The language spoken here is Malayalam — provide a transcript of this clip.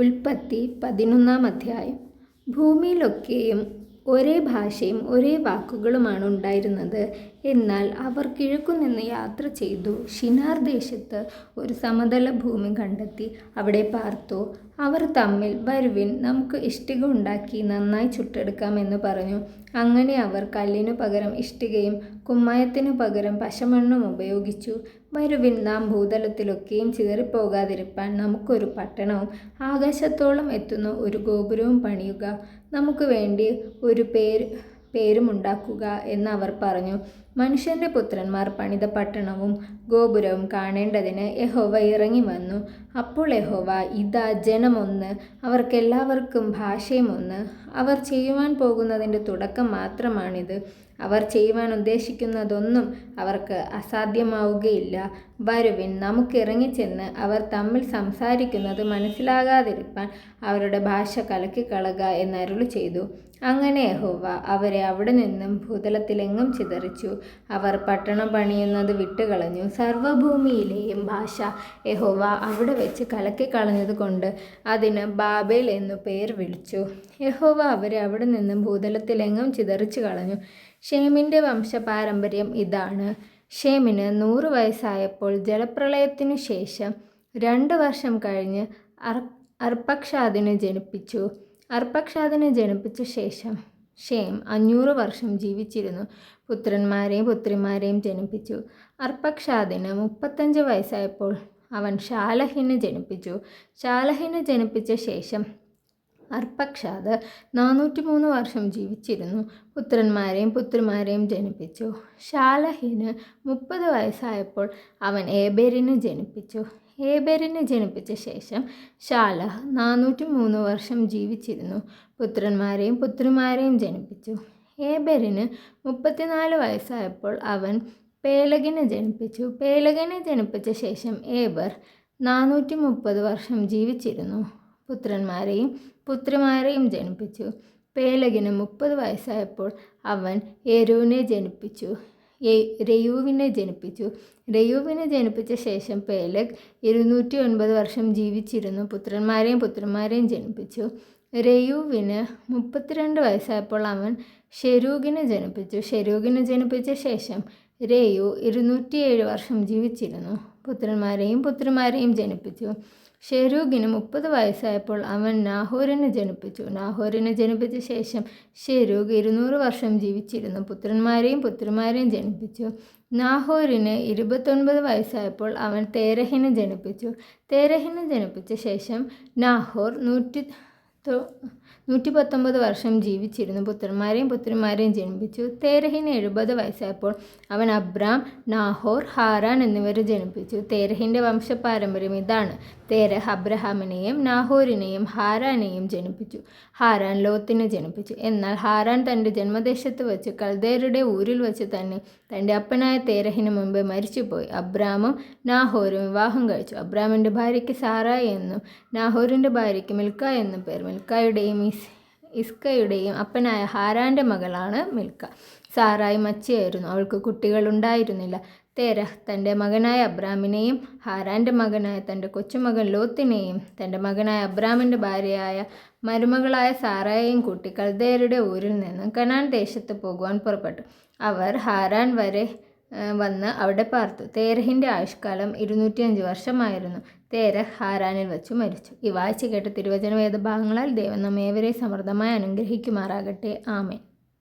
ഉൽപ്പത്തി പതിനൊന്നാം അധ്യായം. ഭൂമിയിലൊക്കെയും ഒരേ ഭാഷയും ഒരേ വാക്കുകളുമാണ് ഉണ്ടായിരുന്നത്. എന്നാൽ അവർ കിഴക്കുനിന്ന് യാത്ര ചെയ്തു. ഷിനാർ ദേശത്ത് ഒരു സമതല ഭൂമി കണ്ടെത്തി. അവിടെ പാർത്തു. അവർ തമ്മിൽ വരുവിൻ നമുക്ക് ഇഷ്ടിക ഉണ്ടാക്കി നന്നായി ചുട്ടെടുക്കാമെന്ന് പറഞ്ഞു. അങ്ങനെ അവർ കല്ലിനു പകരം ഇഷ്ടികയും കുമ്മായത്തിനു പകരം പശമണ്ണും ഉപയോഗിച്ചു. വരുവിൻ നാം ഭൂതലത്തിലൊക്കെയും ചിതറിപ്പോകാതിരിപ്പാൻ നമുക്കൊരു പട്ടണവും ആകാശത്തോളം എത്തുന്ന ഒരു ഗോപുരവും പണിയുക. നമുക്ക് വേണ്ടി ഒരു പേര് പേരുമുണ്ടാക്കുക എന്ന് അവർ പറഞ്ഞു. മനുഷ്യന്റെ പുത്രന്മാർ പണിത പട്ടണവും ഗോപുരവും കാണേണ്ടതിന് യഹോവ ഇറങ്ങി വന്നു. അപ്പോൾ യഹോവ ഇതാ ജനമൊന്ന് അവർക്കെല്ലാവർക്കും ഭാഷയും ഒന്ന് അവർ ചെയ്യുവാൻ പോകുന്നതിന്റെ തുടക്കം മാത്രമാണിത്. അവർ ചെയ്യുവാൻ ഉദ്ദേശിക്കുന്നതൊന്നും അവർക്ക് അസാധ്യമാവുകയില്ല. വരുവിൻ നമുക്ക് ഇറങ്ങിച്ചെന്ന് അവർ തമ്മിൽ സംസാരിക്കുന്നത് മനസ്സിലാകാതിരിപ്പാൻ അവരുടെ ഭാഷ കലക്കിക്കളക എന്നരുളി ചെയ്തു. അങ്ങനെ യഹോവ അവരെ അവിടെ നിന്നും ഭൂതലത്തിലെങ്ങും ചിതറിച്ചു. അവർ പട്ടണം പണിയുന്നത് വിട്ടുകളഞ്ഞു. സർവഭൂമിയിലെയും ഭാഷ യഹോവ അവിടെ വെച്ച് കലക്കിക്കളഞ്ഞത് കൊണ്ട് അതിന് ബാബേൽ എന്നു പേർ വിളിച്ചു. യഹോവ അവരെ അവിടെ നിന്നും ഭൂതലത്തിലെങ്ങും ചിതറിച്ചു കളഞ്ഞു. ഷേമിന്റെ വംശപാരമ്പര്യം ഇതാണ്. ഷേമിന് നൂറ് വയസ്സായപ്പോൾ ജലപ്രളയത്തിനു ശേഷം രണ്ട് വർഷം കഴിഞ്ഞ് അർ അർപ്പക്ഷാദിനെ ജനിപ്പിച്ചു. അർപ്പക്ഷാദിനെ ജനിപ്പിച്ച ശേഷം ഷേം അഞ്ഞൂറ് വർഷം ജീവിച്ചിരുന്നു. പുത്രന്മാരെയും പുത്രിമാരെയും ജനിപ്പിച്ചു. അർപ്പക്ഷാദിന് മുപ്പത്തഞ്ച് വയസ്സായപ്പോൾ അവൻ ശാലഹിനെ ജനിപ്പിച്ചു. ശാലഹിനെ ജനിപ്പിച്ച ശേഷം അർപ്പക്ഷാദ്. നാനൂറ്റി മൂന്ന് വർഷം ജീവിച്ചിരുന്നു. പുത്രന്മാരെയും പുത്രിമാരെയും ജനിപ്പിച്ചു. ഷാലഹിന് മുപ്പത് വയസ്സായപ്പോൾ അവൻ ഏബേരിനെ ജനിപ്പിച്ചു. ഏബേരിനെ ജനിപ്പിച്ച ശേഷം ഷാലഹ് നാനൂറ്റി മൂന്ന് വർഷം ജീവിച്ചിരുന്നു. പുത്രന്മാരെയും പുത്രിമാരെയും ജനിപ്പിച്ചു. ഏബേരിന് മുപ്പത്തിനാല് വയസ്സായപ്പോൾ അവൻ പേലകിനെ ജനിപ്പിച്ചു. പേലകിനെ ജനിപ്പിച്ച ശേഷം ഏബർ നാനൂറ്റി മുപ്പത് വർഷം ജീവിച്ചിരുന്നു. പുത്രന്മാരെയും പുത്രിമാരെയും ജനിപ്പിച്ചു. പേലകിന് മുപ്പത് വയസ്സായപ്പോൾ അവൻ എരുവിനെ ജനിപ്പിച്ചു. രയുവിനെ ജനിപ്പിച്ചു. രയുവിനെ ജനിപ്പിച്ച ശേഷം പേലക് ഇരുന്നൂറ്റി ഒൻപത് വർഷം ജീവിച്ചിരുന്നു. പുത്രന്മാരെയും പുത്രന്മാരെയും ജനിപ്പിച്ചു. രയുവിന് മുപ്പത്തിരണ്ട് വയസ്സായപ്പോൾ അവൻ ഷെരൂഖിനെ ജനിപ്പിച്ചു. ഷെരൂഖിനെ ജനിപ്പിച്ച ശേഷം രയു ഇരുന്നൂറ്റിയേഴ് വർഷം ജീവിച്ചിരുന്നു. പുത്രന്മാരെയും പുത്രിമാരെയും ജനിപ്പിച്ചു. ഷെരൂഗിന് മുപ്പത് വയസ്സായപ്പോൾ അവൻ നാഹോറിനെ ജനിപ്പിച്ചു. നാഹോറിനെ ജനിപ്പിച്ച ശേഷം ഷെരൂഖ് ഇരുന്നൂറ് വർഷം ജീവിച്ചിരുന്നു. പുത്രന്മാരെയും പുത്രിമാരെയും ജനിപ്പിച്ചു. നാഹോറിന് ഇരുപത്തൊൻപത് വയസ്സായപ്പോൾ അവൻ തേരഹിനെ ജനിപ്പിച്ചു. തേരഹിനെ ജനിപ്പിച്ച ശേഷം നാഹോർ നൂറ്റി നൂറ്റി പത്തൊമ്പത് വർഷം ജീവിച്ചിരുന്നു. പുത്രന്മാരെയും പുത്രിമാരെയും ജനിപ്പിച്ചു. തേരഹിന് എഴുപത് വയസ്സായപ്പോൾ അവൻ അബ്രാം നാഹോർ ഹാരാൻ എന്നിവരെ ജനിപ്പിച്ചു. തേരഹിന്റെ വംശപാരമ്പര്യം ഇതാണ്. തേരഹ് അബ്രഹാമിനെയും നാഹോറിനെയും ഹാരാനെയും ജനിപ്പിച്ചു. ഹാരാൻ ലോത്തിനെ ജനിപ്പിച്ചു. എന്നാൽ ഹാരാൻ തന്റെ ജന്മദേശത്ത് വെച്ച് കൽദേരുടെ ഊരിൽ വെച്ച് തന്നെ തന്റെ അപ്പനായ തേരഹിന് മുമ്പ് മരിച്ചുപോയി. അബ്രാമും നാഹോരും വിവാഹം കഴിച്ചു. അബ്രാമിന്റെ ഭാര്യയ്ക്ക് സാറായി എന്നും നാഹോറിന്റെ ഭാര്യയ്ക്ക് മിൽക്ക എന്നും പേർ മിൽക്കായുടെയും ഇസ് ഇസ്കയുടെയും അപ്പനായ ഹാരാന്റെ മകളാണ് മിൽക്ക. സാറായി മച്ചിയായിരുന്നു. അവൾക്ക് കുട്ടികളുണ്ടായിരുന്നില്ല. തേരഹ് തന്റെ മകനായ അബ്രാമിനെയും ഹാരാന്റെ മകനായ തന്റെ കൊച്ചുമകൻ ലോത്തിനെയും തന്റെ മകനായ അബ്രാമിന്റെ ഭാര്യയായ മരുമകളായ സാറായെയും കൂട്ടി കൽദേരുടെ ഊരിൽ നിന്നും കനാൻ ദേശത്ത് പോകുവാൻ പുറപ്പെട്ടു. അവർ ഹാരാൻ വരെ വന്ന് അവിടെ പാർത്തു. തേരഹിന്റെ ആയുഷ്കാലം ഇരുന്നൂറ്റിയഞ്ച് വർഷമായിരുന്നു. തേരഹ് ഹാരാനിൽ വെച്ച് മരിച്ചു. ഈ വായിച്ചു കേട്ട തിരുവചന വേദഭാഗങ്ങളാൽ ദൈവം നമ്മേവരെ സമൃദ്ധമായി അനുഗ്രഹിക്കുമാറാകട്ടെ. ആമേ